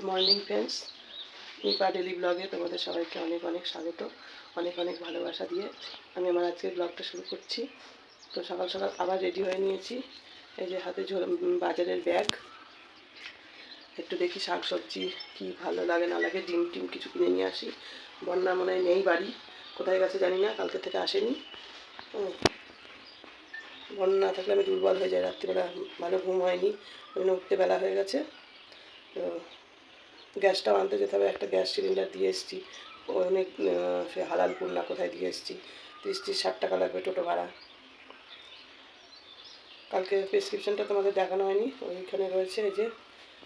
Good morning friends Nipa daily ব্লগে তোমাদের সবাইকে অনেক অনেক স্বাগত। অনেক অনেক ভালোবাসা দিয়ে আমি আমার আজকের ব্লগটা শুরু করছি। তো সকাল সকাল আবার রেডি হয়ে নিয়েছি। এই যে হাতে ঝোল বাজারের ব্যাগ একটু দেখি শাক সবজি কী ভালো লাগে, না লাগে, ডিম টিম কিছু কিনে নিয়ে আসি। বন্যা মনে হয় নেই বাড়ি। কোথায় গেছে জানি না, কালকে থেকে আসেনি। বন্যা না থাকলে আমি দুর্বল হয়ে যাই। রাত্রিবেলা ভালো ঘুম হয়নি। ওই উঠতে বেলা হয়ে গেছে। তো গ্যাসটাও আনতে যেতে হবে। একটা গ্যাস সিলিন্ডার দিয়ে এসেছি। অনেক সে হালালপুর না কোথায় দিয়ে এসেছি? তিরিশ তিরিশ ষাট টাকা লাগবে টোটো ভাড়া। কালকে প্রেসক্রিপশনটা তোমাদের দেখানো হয়নি। ওইখানে রয়েছে এই যে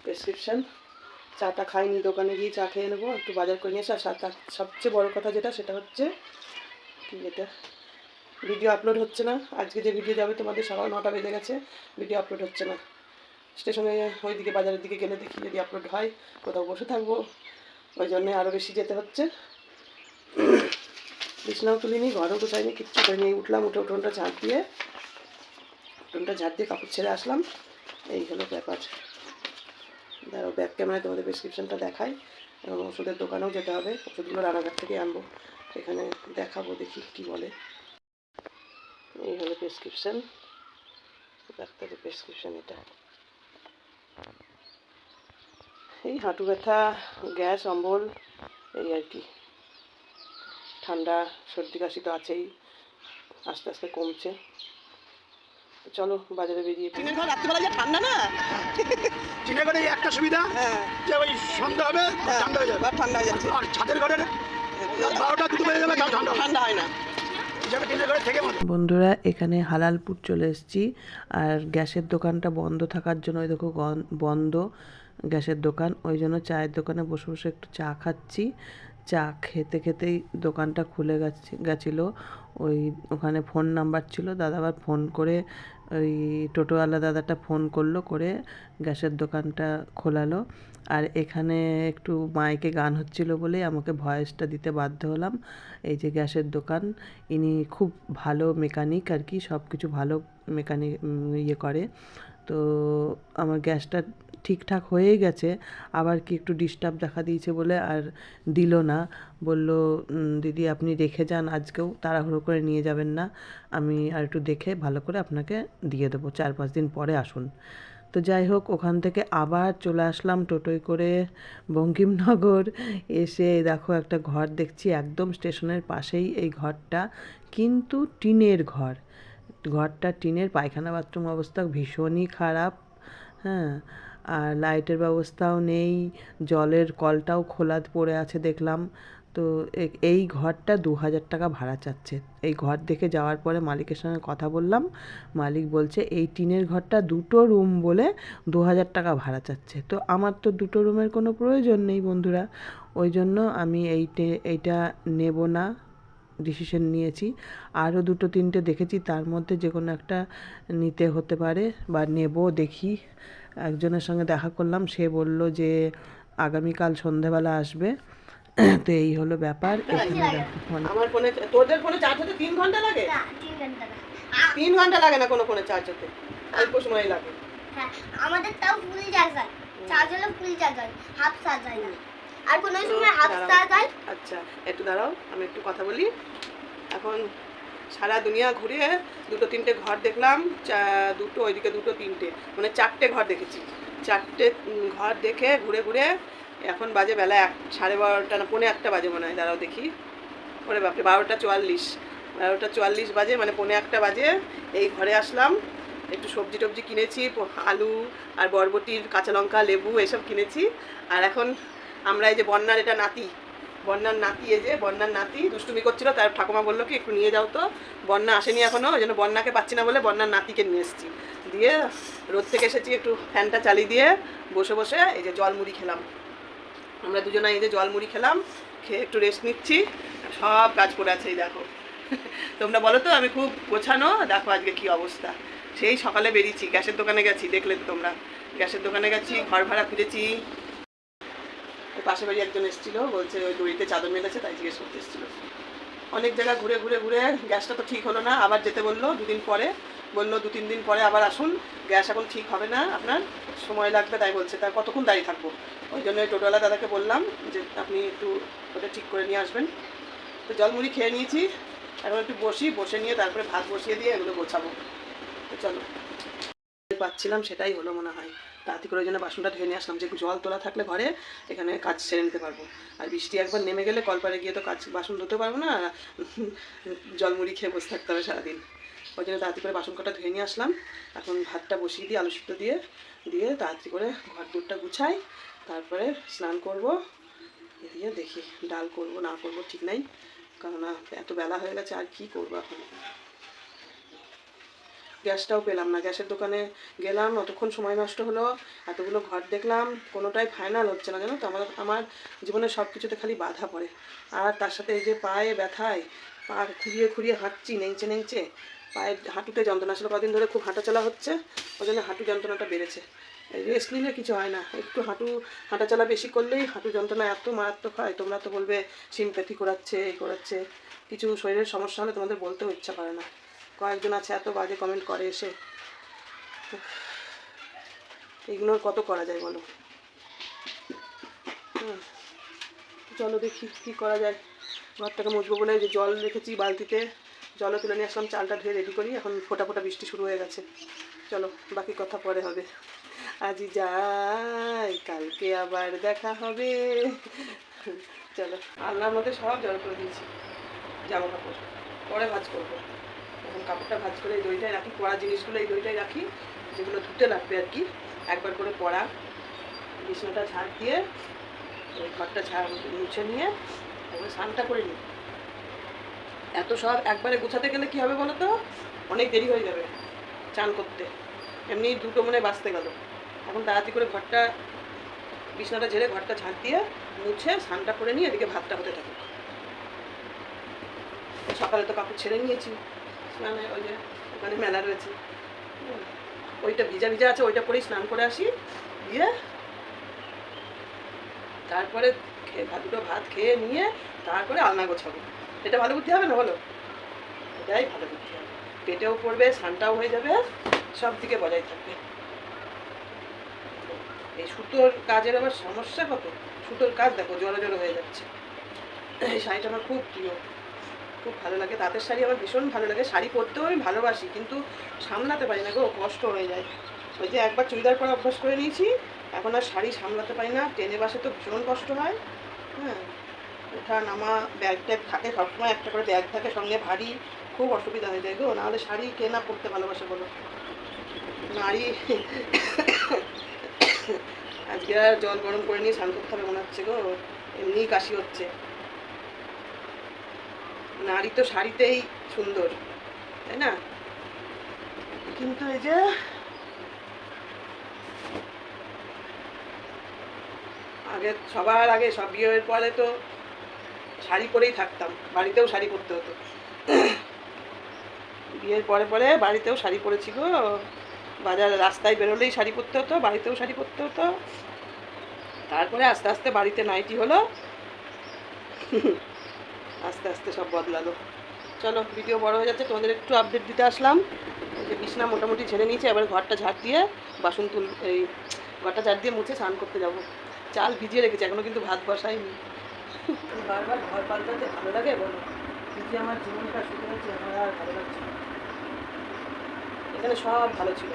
প্রেসক্রিপশন চাটা খাইনি, দোকানে গিয়ে চা খেয়ে নেব, একটু বাজার করে নিয়ে এসে। আর সা- তার সবচেয়ে বড় কথা যেটা, সেটা হচ্ছে কি এটা ভিডিও আপলোড হচ্ছে না। আজকে যে ভিডিও যাবে তোমাদের সকাল নটা বেজে গেছে। ভিডিও আপলোড হচ্ছে না। স্টেশনে ওইদিকে বাজারের দিকে গেলে দেখি যদি আপলোড হয়, কোথাও বসে থাকব। ওই জন্যে আরও বেশি যেতে হচ্ছে। বিছনাও তুলিনি, ঘরও গোছাইনি, কিচ্ছু করিনি। উঠলাম, উঠে উঠোনটা ঝাঁট দিয়ে, উঠোনটা ঝাঁট দিয়ে কাপড় ছেড়ে আসলাম। এই হলো ব্যাপার। দাঁড়াও, ব্যাক ক্যামেরায় তোমাদের প্রেসক্রিপশনটা দেখাই। এবং ওষুধের দোকানেও যেতে হবে। ওষুধগুলো রানাঘাট থেকে আনব। সেখানে দেখাবো, দেখি কি বলে। এই হলো প্রেসক্রিপশন ডাক্তারের প্রেসক্রিপশন এটা। এই হাঁটু ব্যথা গ্যাস অম্বল এই আর কি। ঠান্ডা সর্দি কাশি তো আছেই আস্তে আস্তে কমছে। চলো বাজারে বেরিয়ে পড়ি। ঘর রাত্রিবেলা যে ঠান্ডা না? টিনের ঘরে একটা সুবিধা হ্যাঁ। যে ওই সন্ধ্যা হবে হ্যাঁ, ঠান্ডা হয়ে যাবে। ঠান্ডা হয়ে যাচ্ছে। আর ছাদের রাত বারোটা দুটো বেজে যাবে ঠান্ডা ঠান্ডা হয় না। ঘরে বন্ধুরা এখানে হালালপুর চলে এসেছি আর গ্যাসের দোকানটা বন্ধ থাকার জন্য ওই দেখো বন্ধ। গ্যাসের দোকান, ওই জন্য চায়ের দোকানে বসে বসে একটু চা খাচ্ছি। চা খেতে খেতেই দোকানটা খুলে গেছে, গেছিল। ওই ওখানে ফোন নাম্বার ছিল, দাদা আবার ফোন করে ওই টোটোওয়ালা দাদাটা ফোন করল, করে গ্যাসের দোকানটা খোলালো। আর এখানে একটু মাইকে গান হচ্ছিল বলেই আমাকে ভয়েসটা দিতে বাধ্য হলাম। এই যে গ্যাসের দোকান, ইনি খুব ভালো মেকানিক আর কি সব কিছু ভালো মেকানিক ইয়ে করে। তো আমার গ্যাসটা ঠিকঠাক হয়েই গেছে, আবার কি একটু ডিস্টার্ব দেখা দিয়েছে বলে আর দিল না। বলল দিদি আপনি রেখে যান, আজকেও তাড়াহুড়ো করে নিয়ে যাবেন না। আমি আর একটু দেখে ভালো করে আপনাকে দিয়ে দেবো, চার পাঁচ দিন পরে আসুন। তো যাই হোক, ওখান থেকে আবার চলে আসলাম টোটোয় করে বঙ্কিমনগর। এসে দেখো একটা ঘর দেখছি, একদম স্টেশনের পাশেই এই ঘরটা, কিন্তু টিনের ঘর। ঘরটা টিনের পায়খানা, বাথরুম অবস্থা ভীষণই খারাপ হ্যাঁ। আর লাইটের ব্যবস্থাও নেই, জলের কলটাও খোলা পড়ে আছে দেখলাম। তো এই ঘরটা দু হাজার টাকা ভাড়া চাচ্ছে। এই ঘর দেখে যাওয়ার পরে মালিকের সঙ্গে কথা বললাম। মালিক বলছে, এই টিনের ঘরটা দুটো রুম বলে দু হাজার টাকা ভাড়া চাচ্ছে। তো আমার তো দুটো রুমের কোনো প্রয়োজন নেই বন্ধুরা। ওই জন্য আমি এইটে এইটা নেব না ডিসিশন নিয়েছি। আরও দুটো তিনটে দেখেছি, তার মধ্যে যে কোনো একটা নিতে হতে পারে বা নেব দেখি। একজনের সঙ্গে দেখা করলাম সে বলল যে আগামীকাল সন্ধেবেলা আসবে। তো এই হলো ব্যাপার। এখানে দেখো ফোন- আমার ফোনে তোদের ফোনে চার্জ হতে তিন ঘণ্টা লাগে? না, তিন ঘণ্টা না। তিন ঘণ্টা লাগে না কোনো ফোনে চার্জ হতে। অল্প সময় লাগে। হ্যাঁ, আমাদের তাও ফুল চার্জ হয়। চার্জ হলে ফুল চার্জ হয় হাফ চার্জ হয় না। আর কোনো সময় হাফ চার্জ হয়। আচ্ছা একটু দাঁড়াও আমি একটু কথা বলি। এখন সারা দুনিয়া ঘুরে দুটো তিনটে ঘর দেখলাম দুটো ওইদিকে দুটো তিনটে মানে চারটে ঘর দেখেছি। চারটে ঘর দেখে ঘুরে ঘুরে এখন বাজে বেলা এক, সাড়ে বারোটা না, পৌনে একটা বাজে মনে হয়, দাঁড়াও দেখি। ওরে বাপরে, বারোটা চুয়াল্লিশ বারোটা চুয়াল্লিশ বাজে মানে পৌনে একটা বাজে, এই ঘরে আসলাম। একটু সবজি টবজি কিনেছি আলু আর বরবটির কাঁচা লঙ্কা, লেবু, এসব কিনেছি। আর এখন আমরা এই যে বন্যার এটা নাতি বন্যার নাতি যে বন্যার নাতি দুষ্টুমি করছিল, তার ঠাকুমা বলল কি, একটু নিয়ে যাও তো। বন্যা আসেনি এখনও ওই জন্য বন্যাকে পাচ্ছি না বলে বন্যার নাতিকে নিয়ে এসেছি। দিয়ে রোদ থেকে এসেছি একটু ফ্যানটা চালিয়ে দিয়ে বসে বসে এই যে জল মুড়ি খেলাম। আমরা দুজনে এই যে জল মুড়ি খেলাম, খেয়ে একটু রেস্ট নিচ্ছি, সব কাজ করে আছে এই দেখো। তোমরা বলো তো, আমি খুব গোছানো, দেখো আজকে কি অবস্থা। সেই সকালে বেরিয়েছি, গ্যাসের দোকানে গেছি, দেখলে তো তোমরা। গ্যাসের দোকানে গেছি, ঘর ভাড়া খুঁজেছি পাশে বাড়ি একজন এসেছিল, বলছে ওই দড়িতে চাদর মেলেছে, তাই জিজ্ঞেস করতে এসেছিল। অনেক জায়গা ঘুরে ঘুরে ঘুরে গ্যাসটা তো ঠিক হলো না, আবার যেতে বলল দুদিন পরে। বলল দু তিন দিন পরে আবার আসুন, গ্যাস এখন ঠিক হবে না, আপনার সময় লাগবে, তাই বলছে তার কতক্ষণ দাঁড়িয়ে থাকব? ওই জন্য টোটোওয়ালা দাদাকে বললাম যে, আপনি একটু ওটা ঠিক করে নিয়ে আসবেন। তো জল মুড়ি খেয়ে নিয়েছি, এখন একটু বসি, বসে নিয়ে তারপরে ভাত বসিয়ে দিয়ে এগুলো গোছাবো। তো চলো। পাচ্ছিলাম, সেটাই হলো মনে হয়। তাড়াতাড়ি করে জন্য বাসনটা ধুয়ে নিয়ে আসলাম। যে জল তোলা থাকলে ঘরে এখানে কাজ সেরে নিতে পারব। আর বৃষ্টি একবার নেমে গেলে কলপারে গিয়ে তো কাজ, বাসন ধুতে পারব না জলমুড়ি খেয়ে বসে থাকতে হবে সারাদিন। ওই জন্য তাড়াতাড়ি করে বাসন কটা ধুয়ে নিয়ে আসলাম। এখন ভাতটা বসিয়ে দিয়ে, আলু সিদ্ধ দিয়ে দিয়ে তাড়াতাড়ি করে ঘর দুধটা গুছাই, তারপরে স্নান করব দিয়ে দেখি ডাল করব না করব ঠিক নাই। কেননা এত বেলা হয়ে গেছে, আর কি করব এখন? গ্যাসটাও পেলাম না। গ্যাসের দোকানে গেলাম, অতক্ষণ সময় নষ্ট হলো, এতগুলো ঘর দেখলাম, কোনোটাই ফাইনাল হচ্ছে না, জানো তো? আমার আমার জীবনে সব কিছুতে খালি বাধা পড়ে। আর তার সাথে এই যে পায়ে ব্যথায় পা খুঁড়িয়ে খুঁড়িয়ে হাঁটছি, নেংচে নেংচে, পায়ের হাঁটুতে যন্ত্রণা আসলে কদিন ধরে খুব হাঁটা চলা হচ্ছে ওই জন্য হাঁটু যন্ত্রণাটা বেড়েছে। রেস্ট নিলে কিছু হয় না, একটু হাঁটু হাঁটা চলা বেশি করলেই হাঁটু যন্ত্রণা এত মারাত্মক হয়, তোমরা তো বলবে সিমপ্যাথি করাচ্ছে এই করাচ্ছে, কিছু শরীরের সমস্যা হলে তোমাদের বলতেও ইচ্ছা করে না। কয়েকজন আছে, এত বাজে কমেন্ট করে এসে। ইগনোর কত করা যায় বলো? চলো দেখি কি করা যায়। ঘরটাকে মুছবো বলে যে জল রেখেছি বালতিতে। জলও তুলে নিয়ে আসলাম, চালটা ধুয়ে রেডি করি, এখন ফোটা ফোটা বৃষ্টি শুরু হয়ে গেছে। চলো, বাকি কথা পরে হবে। আজই যাই, কালকে আবার দেখা হবে। চলো আল্লাহর মধ্যে সব জল করে দিয়েছি। জামা কাপড় পরে ভাজ করব। এখন কাপড়টা ভাজ করে এই দইটাই রাখি, পড়া জিনিসগুলো এই দইটাই রাখি, যেগুলো ধুতে লাগবে আর কি। একবার করে পড়া বিছানাটা ঝাড় দিয়ে, ওই ঘরটা ঝাড় মুছে নিয়ে তারপরে স্নানটা করে নিই। এত সব একবারে গুছাতে গেলে কি হবে বলো তো অনেক দেরি হয়ে যাবে চান করতে। এমনি দুটো মনে বাঁচতে গেল। এখন তাড়াতাড়ি করে ঘরটা, বিছানাটা ঝেড়ে ঘরটা ঝাঁট দিয়ে মুছে স্নানটা করে নিয়ে এদিকে ভাতটা হতে থাকুক। সকালে তো কাপড় ছেড়ে নিয়েছি। স্নানে, ওই যে ওখানে মেলা রয়েছে। ওইটা ভিজা ভিজা আছে, ওইটা পরেই স্নান করে আসি, দিয়ে তারপরে ভাত দুটো ভাত খেয়ে নিয়ে তারপরে আলনা গোছাবো। এটা ভালো বুদ্ধি হবে না, বলো? এটাই ভালো বুদ্ধি হবে। পেটেও পড়বে, স্নানটাও হয়ে যাবে, সব দিকে বজায় থাকবে। এই সুতোর কাজের আবার সমস্যা কত? সুতোর কাজ দেখো জড়ো জড়ো হয়ে যাচ্ছে। এই শাড়িটা আমার খুব প্রিয়। খুব ভালো লাগে। তাঁতের শাড়ি আমার ভীষণ ভালো লাগে। শাড়ি পরতেও আমি ভালোবাসি, কিন্তু সামলাতে পারি না গো, কষ্ট হয়ে যায়। ওই যে একবার চুড়িদার পরা অভ্যাস করে নিয়েছি, এখন আর শাড়ি সামলাতে পারি না। ট্রেনে বাসে তো ভীষণ কষ্ট হয় হ্যাঁ। ওঠা, নামা, ব্যাগ ট্যাগ থাকে, সবসময় একটা করে ব্যাগ থাকে, সঙ্গে ভারী, খুব অসুবিধা হয়ে যায় গো। নাহলে শাড়ি কেনা পরতে ভালোবাসে বলো? নারী আজকে আর জল গরম করে নিয়ে স্নান করতে হবে মনে হচ্ছে গো। এমনিই কাশি হচ্ছে। নারী তো শাড়িতেই সুন্দর, তাই না? কিন্তু এই যে আগে সবার আগে সব বিয়ের পরে তো শাড়ি পরেই থাকতাম, বাড়িতেও শাড়ি পরতে হতো। বিয়ের পরে পরে বাড়িতেও শাড়ি পরেছি গো। বাজার রাস্তায় বেরোলেই শাড়ি পরতে হতো, বাড়িতেও শাড়ি পরতে হতো। তারপরে আস্তে আস্তে বাড়িতে নাইটি হলো। আস্তে আস্তে সব বদলালো। চলো ভিডিও বড় হয়ে যাচ্ছে তোমাদের একটু আপডেট দিতে আসলাম। যে বিছনা মোটামুটি ঝেড়ে নিয়েছে এবার ঘরটা ঝাড় দিয়ে বাসন তুল এই ঘরটা ঝাড় দিয়ে মুছে স্নান করতে যাব। চাল ভিজিয়ে রেখেছি এখনও কিন্তু ভাত বসাইনি বারবার ঘর পাল্টাতে ভালো লাগে বলো? ভিজে আমার জীবনটা শুরু হয়েছে আমার আর ভালো লাগছে এখানে সব ভালো ছিল।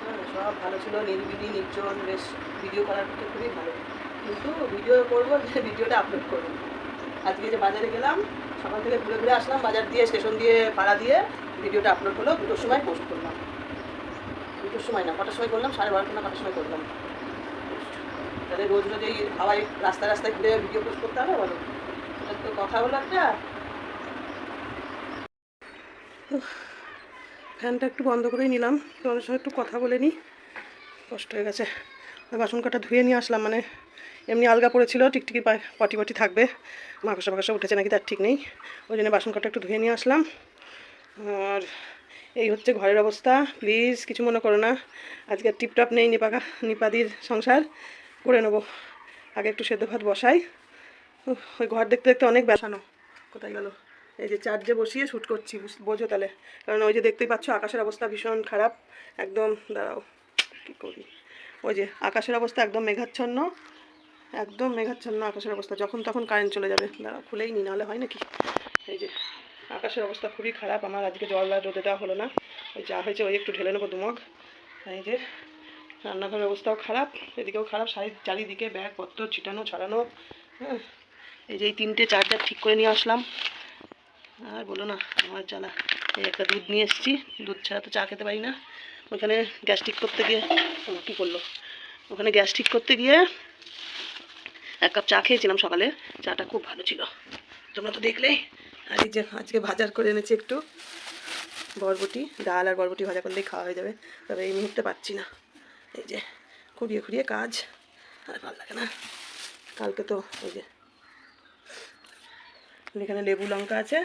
হ্যাঁ সব ভালো ছিল নির্বিধি নির্জন বেশ ভিডিও করার খুবই ভালো। কিন্তু ভিডিও করব যে ভিডিওটা আপলোড করব। আজকে যে বাজারে গেলাম, সকাল থেকে ঘুরে ঘুরে আসলাম, বাজার দিয়ে, স্টেশন দিয়ে পাড়া দিয়ে ভিডিওটা আপলোড হলো, দুটোর সময় পোস্ট করলাম। দুটোর সময় না, কটার সময় করলাম? সাড়ে বারোটা না কটার সময় করলাম। তাহলে রোজ রোজ এই হাওয়ায় রাস্তায় রাস্তায় ঘুরে ভিডিও পোস্ট করতে হবে, বলো। এটা তো কথা হলো একটা। ফ্যানটা একটু বন্ধ করেই নিলাম, তোমাদের সঙ্গে একটু কথা বলে নিই। কষ্ট হয়ে গেছে। বাসন কাটা ধুয়ে নিয়ে আসলাম মানে এমনি আলগা পড়েছিল টিকটিকি পটি পটি থাকবে। মাকসা ফাঁকসা উঠেছে নাকি তার ঠিক নেই। ওই জন্য বাসন কাটা একটু ধুয়ে নিয়ে আসলাম। আর এই হচ্ছে ঘরের অবস্থা। প্লিজ কিছু মনে করো না। আজকে টিপটপ নেই নিপাকা নিপাদির সংসার। করে নেব। আগে একটু সেদ্ধ ভাত বসাই। ওই ঘর দেখতে দেখতে অনেক বেসানো। কোথায় গেল? এই যে চার্জে বসিয়ে শ্যুট করছি বোঝো তাহলে। কারণ ওই যে দেখতেই পাচ্ছ আকাশের অবস্থা ভীষণ খারাপ। একদম, দাঁড়াও, কী করি? ওই যে আকাশের অবস্থা একদম মেঘাচ্ছন্ন। একদম মেঘাচ্ছন্ন আকাশের অবস্থা। যখন তখন কারেন্ট চলে যাবে। দাঁড়াও, খুলেই নি, নাহলে হয় নাকি? এই যে, আকাশের অবস্থা খুবই খারাপ। আমার আজকে জল আর রোদে দেওয়া হলো না। ওই যা হয়েছে, ওই একটু ঢেলে নেব দুমগ। এই যে, রান্নাঘরের অবস্থাও খারাপ, এদিকেও খারাপ। শাড়ি চারিদিকে ব্যাগপত্র ছিটানো, ছড়ানো। হ্যাঁ এই যে এই তিনটে চার্জার ঠিক করে নিয়ে আসলাম। আর বলো না, আমার জ্বালা। এই একটা দুধ নিয়ে এসেছি। দুধ ছাড়া তো চা খেতে পারি না। ওখানে গ্যাস ঠিক করতে গিয়ে কী করল? ওখানে গ্যাস ঠিক করতে গিয়ে এক কাপ চা খেয়েছিলাম সকালে। চাটা খুব ভালো ছিল। তোমরা তো দেখলেই আর এই যে আজকে ভাজার করে এনেছি একটু বরবটি, ডাল আর বরবটি ভাজা করলেই খাওয়া হয়ে যাবে। তবে এই মুহূর্তে পাচ্ছি না। এই যে খুঁড়িয়ে খুঁড়িয়ে কাজ, আর ভালো লাগে না। কালকে তো ওই যে এখানে লেবু লঙ্কা আছে,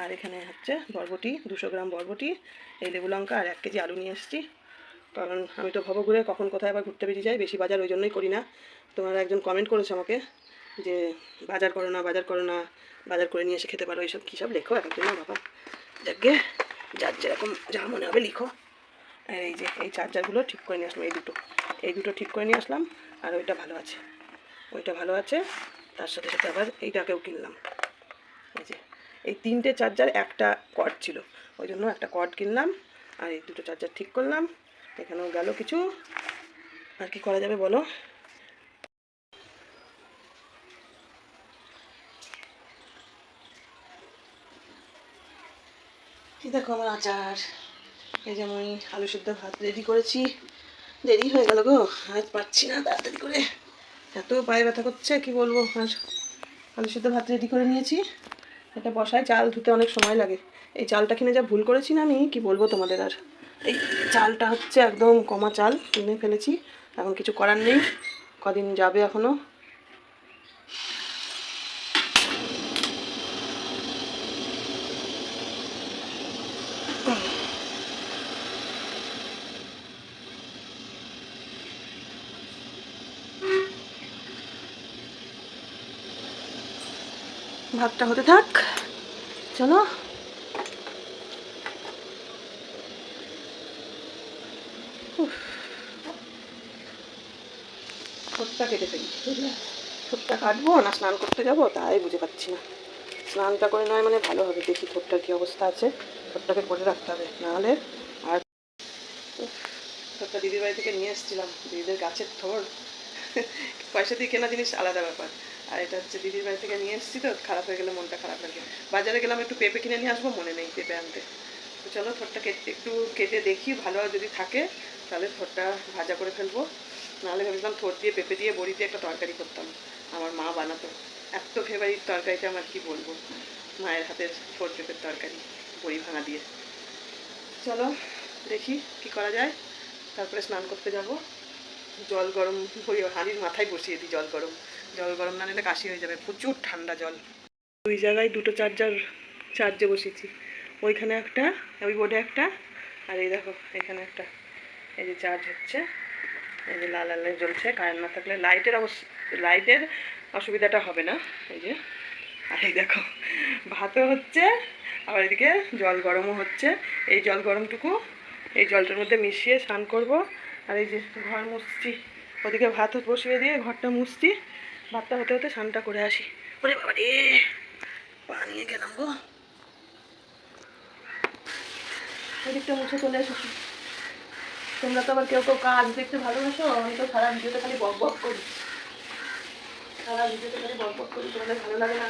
আর এখানে হচ্ছে বরবটি, দুশো গ্রাম বরবটি। এই লেবু লঙ্কা আর এক কেজি আলু নিয়ে এসেছি। কারণ আমি তো ভব ঘুরে কখন কোথায় আবার ঘুরতে বেরিয়ে যাই, বেশি বাজার ওই জন্যই করি না। তোমার একজন কমেন্ট করেছে আমাকে যে, বাজার করো না, বাজার করো না, বাজার করে নিয়ে এসে খেতে পারো, এইসব কী সব লেখো এক না বাবা। যাকে যার যেরকম যা মনে হবে লিখো। আর এই যে, এই চার্জারগুলো ঠিক করে নিয়ে আসলাম, এই দুটো। এই দুটো ঠিক করে নিয়ে আসলাম, আর ওইটা ভালো আছে। ওইটা ভালো আছে, তার সাথে সাথে আবার এইটাকেও কিনলাম। এই যে, এই তিনটে চার্জার একটা কর্ড ছিল। ওই জন্য একটা কর্ড কিনলাম, আর এই দুটো চার্জার ঠিক করলাম। এখানেও গেল কিছু। আর কি করা যাবে বলো? এই দেখো আমার আচার। এই যে আমি আলু সিদ্ধ ভাত রেডি করেছি। দেরি হয়ে গেল গো, আজ পাচ্ছি না তাড়াতাড়ি করে। এত পায়ে ব্যথা করছে, কি বলব? আর আলু সিদ্ধ ভাত রেডি করে নিয়েছি। এটা বসায় চাল ধুতে অনেক সময় লাগে। এই চালটা কিনে যা ভুল করেছি না আমি, কি বলব তোমাদের আর? এই চালটা হচ্ছে একদম কমা চাল, কিনে ফেলেছি। এখন কিছু করার নেই, কদিন যাবে এখনও। ভাতটা হতে থাক। চলো। ঠোঁটটা কেটে ফেলি ঠোঁটটা কাটবো, না স্নান করতে যাব, তাই বুঝে পাচ্ছি না। স্নানটা করে নয় মানে ভালো হবে, দেখি ঠোঁটটার কী অবস্থা আছে। ঠোঁটটাকে করে রাখতে হবে, নাহলে আর ঠোঁটটা দিদির বাড়ি থেকে নিয়ে এসেছিলাম, দিদিদের গাছের থোর। পয়সা দিয়ে কেনা জিনিস আলাদা ব্যাপার। আর এটা হচ্ছে দিদির বাড়ি থেকে নিয়ে এসেছি তো, খারাপ হয়ে গেলে মনটা খারাপ লাগে। বাজারে গেলাম একটু পেঁপে কিনে নিয়ে আসব, মনে নেই পেঁপে আনতে। তো চলো থোরটা কেটে একটু কেটে দেখি, ভালো যদি থাকে, তাহলে থোরটা ভাজা করে ফেলব। নাহলে ভেবেছিলাম থোর দিয়ে পেঁপে দিয়ে বড়ি দিয়ে একটা তরকারি করতাম। আমার মা বানাতো। এত ফেভারিট তরকারিটা আমার কি বলব? মায়ের হাতের থোর পেঁপের তরকারি, বড়ি ভাঙা দিয়ে। চলো, দেখি কি করা যায়। তারপরে স্নান করতে যাব। জল গরম ওই হাঁড়ির মাথায় বসিয়ে দিই জল গরম। জল গরম না নিলে কাশি হয়ে যাবে, প্রচুর ঠান্ডা জল। দুই জায়গায় দুটো চার্জার, চার্জে বসিয়েছি ওইখানে একটা, ওই বোর্ডে একটা, আর এই দেখো, এখানে একটা। এই যে চার্জ হচ্ছে। এই যে লাল লাল জ্বলছে, কারেন্ট না থাকলে লাইটের অবশ্য লাইটের অসুবিধাটা হবে না। এই যে, আর এই দেখো, ভাতও হচ্ছে, আবার এদিকে জল গরমও হচ্ছে। এই জল গরমটুকু এই জলটার মধ্যে মিশিয়ে স্নান করব। আর এই যে ঘর মুছছি, ওদিকে ভাত বসিয়ে দিয়ে ঘরটা মুছছি। ভাতটা হতে হতে স্নানটা করে আসি। ওরে বাবা রে, পা নিয়ে গেলাম গো। ওদিকটা মুছে চলে এসেছি। তোমরা তো আবার কেউ কেউ কাজ দেখতে ভালোবাসো, আমি তো সারা ভিডিওতে খালি বক বক করি। সারা খালি বক বক করি ভালো লাগে না?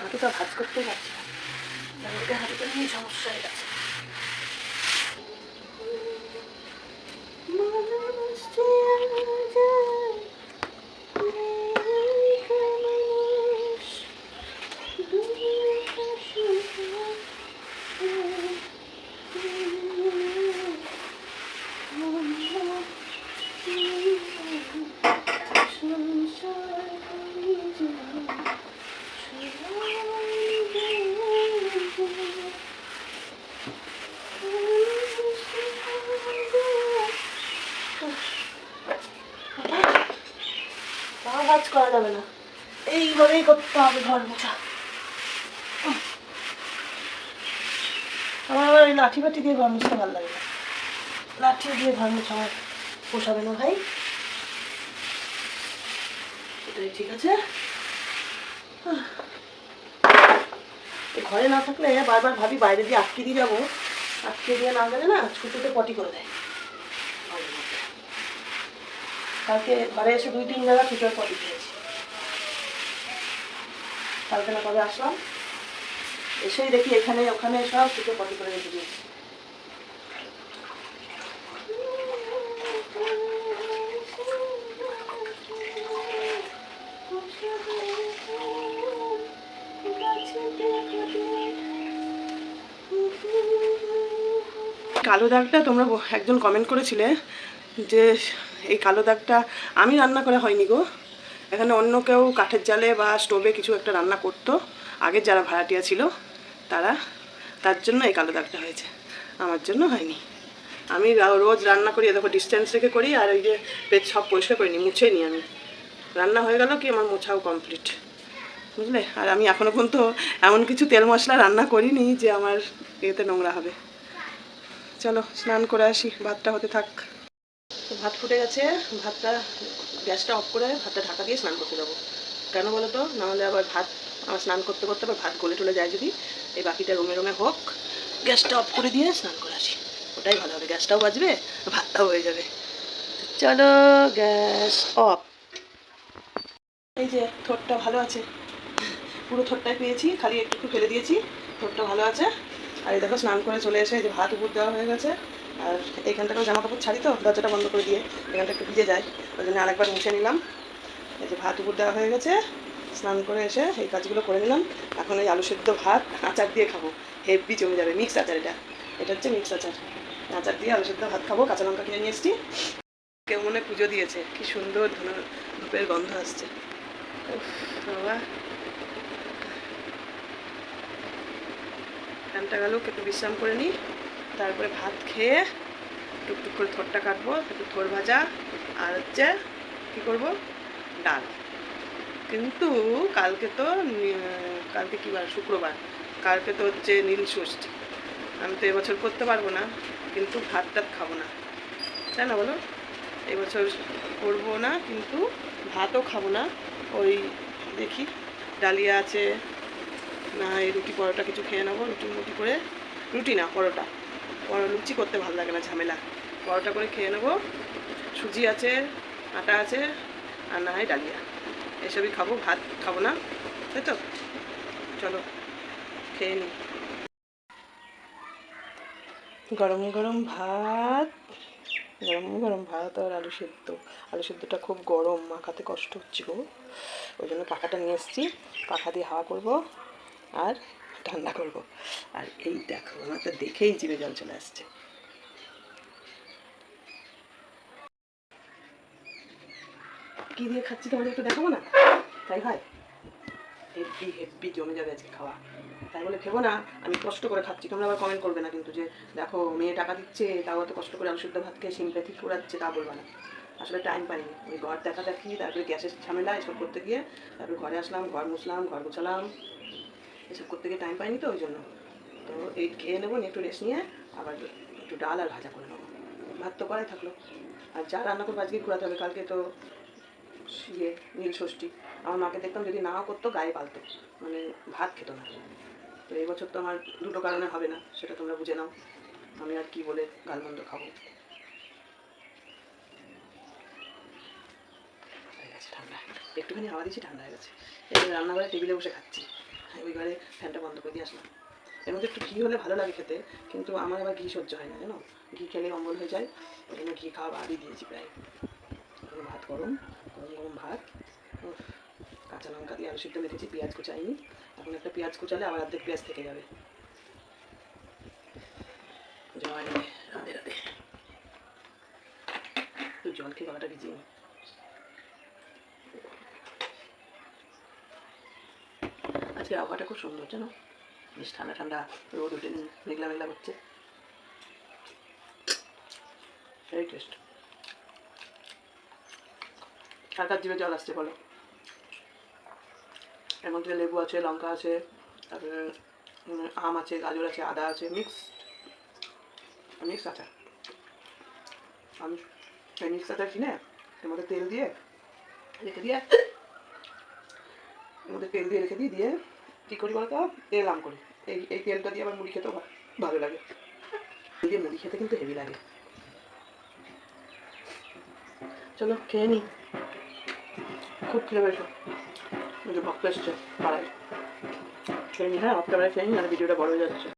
হাঁটুটা ভাজ করতে পারছি ডান সমস্যা লাঠি ফাঠি দিয়ে ঘর মুছতে ভালো লাগে না। লাঠি দিয়ে ঘর মোছা আমার পোষাবে না ভাই। এটাই ঠিক আছে। ঘরে না থাকলে বারবার ভাবি বাইরে দিয়ে আটকে দিয়ে যাব। আটকে দিয়ে না গেলে না ছুটিতে পটি করে দেয়। কালকে ঘরে এসে দুই তিন জায়গা ছুটোর পটি খেয়েছি। কালকে না কবে আসলাম? এসেই দেখি এখানে ওখানে সব ছুটো পটি করে রেখে দিয়েছি। কালো দাগটা তোমরা একজন কমেন্ট করেছিলে যে এই কালো দাগটা আমি রান্না করা হয়নি গো। এখানে অন্য কেউ কাঠের জালে বা স্টোভে কিছু একটা রান্না করতো। আগে যারা ভাড়াটিয়া ছিল, তারা তার জন্য এই কালো দাগটা হয়েছে। আমার জন্য হয়নি। আমি রোজ রান্না করি দেখো ডিস্টেন্স রেখে করি আর ওই যে পেট সব পরিষ্কার করিনি মুছে নিই আমি। রান্না হয়ে গেল কি, আমার মোছাও কমপ্লিট বুঝলে? আর আমি এখনও পর্যন্ত এমন কিছু তেল মশলা রান্না করিনি যে আমার এতে নোংরা হবে। চলো, স্নান করে আসি, ভাতটা হতে থাক। ভাত ফুটে গেছে, ভাতটা, গ্যাসটা অফ করে ভাতটা ঢাকা দিয়ে স্নান করতে যাব। কেন বলো তো? নাহলে আবার ভাত আমার স্নান করতে করতে আবার ভাত গলে টলে যায় যদি। এই বাকিটা রুমে রুমে হোক, গ্যাসটা অফ করে দিয়ে স্নান করে আসি। ওটাই ভালো হবে, গ্যাসটাও বাজবে, ভাতটাও হয়ে যাবে। চলো, গ্যাস অফ। এই যে থোরটা ভালো আছে। পুরো থোরটাই পেয়েছি, খালি একটু ফেলে দিয়েছি থোরটা ভালো আছে। আর এই দেখো, স্নান করে চলে এসে যে ভাত উপর দেওয়া হয়ে গেছে। আর এইখানটাকেও জামা কাপড় ছাড়ি তো, দরজাটা বন্ধ করে দিয়ে এখানটা একটু ভিজে যায়। ওই জন্য আরেকবার মুছে নিলাম। এই যে ভাত উপর দেওয়া হয়ে গেছে, স্নান করে এসে এই কাজগুলো করে নিলাম। এখন এই আলু সেদ্ধ ভাত, আচার দিয়ে খাব। হেভি জমে যাবে, মিক্স আচার এটা। এটা হচ্ছে মিক্স আচার। আচার দিয়ে আলু সেদ্ধ ভাত খাব, কাঁচা লঙ্কা কিনে নিয়ে এসেছি। কেউ মনে পুজো দিয়েছে, কি সুন্দর ধূপের গন্ধ আসছে। বাবা। ফ্যানটা গেল, একটু বিশ্রাম করে নিই। তারপরে ভাত খেয়ে টুকটুক করে থোরটা কাটবো, একটু থোর ভাজা আর হচ্ছে কী করব? ডাল। কিন্তু কালকে তো কালকে কী বার? শুক্রবার। কালকে তো হচ্ছে নীল ষষ্ঠী। আমি তো এবছর করতে পারব না, কিন্তু ভাত টাত খাব না। তাই না বলো? এবছর করব না, কিন্তু ভাতও খাব না। ওই দেখি, ডালিয়া আছে না, এই রুটি পরোটা কিছু খেয়ে নেব, রুটি মুটি করে, রুটি না, পরোটা। পরো লুচি করতে ভালো লাগে না, ঝামেলা। পরোটা করে খেয়ে নেব, সুজি আছে, আটা আছে, আর না হয় ডালিয়া। এসবই খাব, ভাত খাব না, তাই তো? চলো, খেয়ে নিই গরম গরম ভাত, গরম গরম ভাত আর আলু সেদ্ধ। আলু সেদ্ধটা খুব গরম, মাখাতে কষ্ট হচ্ছে গো। ওই জন্য পাখাটা নিয়ে এসেছি পাখা দিয়ে হাওয়া করব। আর ঠান্ডা করব। আর এই দেখো, আমার তো দেখেই জিভে জল চলে আসছে। কি দিয়ে খাচ্ছি তোমাদের একটু দেখাবো না? তাই হয়? হেব্বি হেব্বি জমে যাবে আজকে খাওয়া। তাই বলে ভেবো না, আমি কষ্ট করে খাচ্ছি। তোমরা আবার কমেন্ট করবে না কিন্তু যে, দেখো, মেয়ে টাকা দিচ্ছে, তাও এত কষ্ট করে শুদ্ধ ভাত খেয়ে সিম্প্যাথি করাচ্ছে তা বলবে না। আসলে টাইম পাইনি। ওই ঘর দেখা দেখি তারপরে গ্যাসের ঝামেলা, এসব করতে গিয়ে তারপরে ঘরে আসলাম, ঘর মুছলাম, ঘর গোছালাম। এসব করতে গিয়ে টাইম পাইনি তো, ওই জন্য। তো এই খেয়ে নেব একটু রেস্ট নিয়ে, আবার একটু ডাল আর ভাজা করে নেব। ভাত তো করাই থাকল। আর যা রান্না করব আজকে ঘোরাতে হবে, কালকে তো ইয়ে নীল ষষ্ঠী। আমার মাকে দেখতাম যদি নাও করতো, গায়ে পালতো। মানে ভাত খেত না। তো এই বছর তো আমার দুটো কারণে হবে না, সেটা তোমরা বুঝে নাও। আমি আর কি বলে গালমন্দ খাব। ঠান্ডা। একটুখানি হাওয়া দিয়েছি ঠান্ডা হয়ে গেছে। এই রান্নাঘরে টেবিলে বসে খাচ্ছি। ওই ঘরে ফ্যানটা বন্ধ করে দিয়ে আসলাম। এর মধ্যে একটু ঘি হলে ভালো লাগে খেতে, কিন্তু আমার আবার ঘি সহ্য হয় না, জানো? ঘি খেলে অম্বল হয়ে যায়, ওই জন্য ঘি খাওয়া বাদই দিয়েছি প্রায়। ভাত গরম গরম গরম ভাত। কাঁচা লঙ্কা দিয়ে আলু সিদ্ধ মেখেছি, পেঁয়াজ কুচাইনি। এখন একটা পেঁয়াজ কুচালে আবার অর্ধেক পেঁয়াজ থেকে যাবে। জয় রাধে রাধে। জল খেয়ে গলাটা ভিজিয়ে নিই। আজকে আবহাওয়াটা খুব সুন্দর, জানো? বেশ ঠান্ডা ঠান্ডা রোদ উঠেনি মেঘলা মেঘলা করছে। সেই টেস্ট কার কার জিভে জল আসছে, বলো। এর মধ্যে লেবু আছে, লঙ্কা আছে, তারপরে আম আছে, গাজর আছে, আদা আছে মিক্স মিক্স আচার। আমি সেই মিক্স আচার কিনে এর মধ্যে তেল দিয়ে রেখে দিয়ে, এর মধ্যে তেল দিয়ে রেখে দিই দিয়ে কী করি বলতো? তেল আম করি। এই এই তেলটা দিয়ে আমার মুড়ি খেতেও ভালো লাগে। দিয়ে মুড়ি খেতে কিন্তু হেভি লাগে। চলো, খেয়ে নিই খুব খেয়ে বেশো ভক্ত এসছে পাড়ায়। খেয়ে নি হ্যাঁ ভক্ত খেয়ে নি আর ভিডিওটা বড় হয়ে যাচ্ছে।